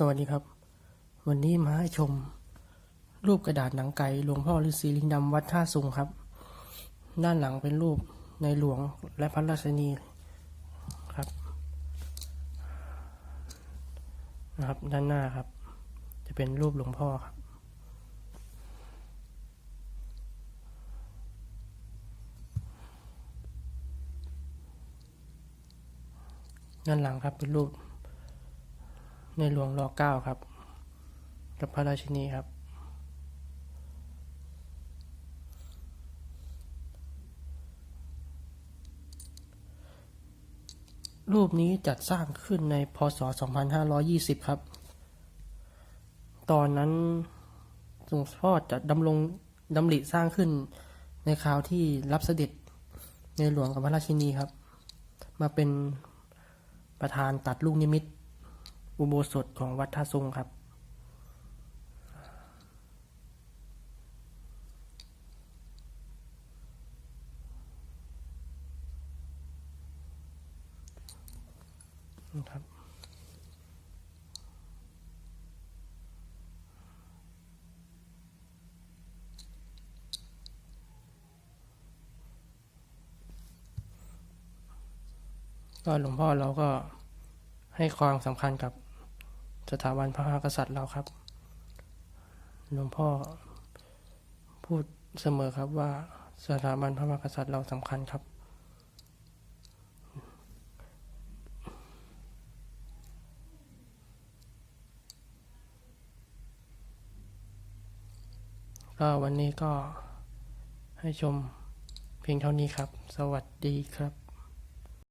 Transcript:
สวัสดีครับ วันนี้มาให้ชม รูปกระดาษหนังไก่หลวงพ่อฤาษีลิงดำวัดท่าสุงครับ ด้านหลังเป็นรูปในหลวงและพระราชนีครับนะครับ ด้านหน้าครับ จะเป็นรูปหลวงพ่อครับ ด้านหลังครับเป็นรูป ในหลวงรอเก้าครับ กับพระราชินีครับ รูปนี้จัดสร้างขึ้นในพศ 2520 ครับ ตอนนั้นหลวงพ่อจะดำรงดำริสร้างขึ้นในคราวที่รับเสด็จในหลวงกับพระราชินีครับ มาเป็นประธานตัดลูกนิมิต อุโบสถของวัดท่าซุงครับนะครับก็หลวงพ่อเราก็ให้ความสำคัญกับ สถาบันพระมหากษัตริย์เราครับ หลวงพ่อพูดเสมอครับว่าสถาบันพระมหากษัตริย์เราสำคัญครับ ก็วันนี้ก็ให้ชมเพียงเท่านี้ครับ สวัสดีครับ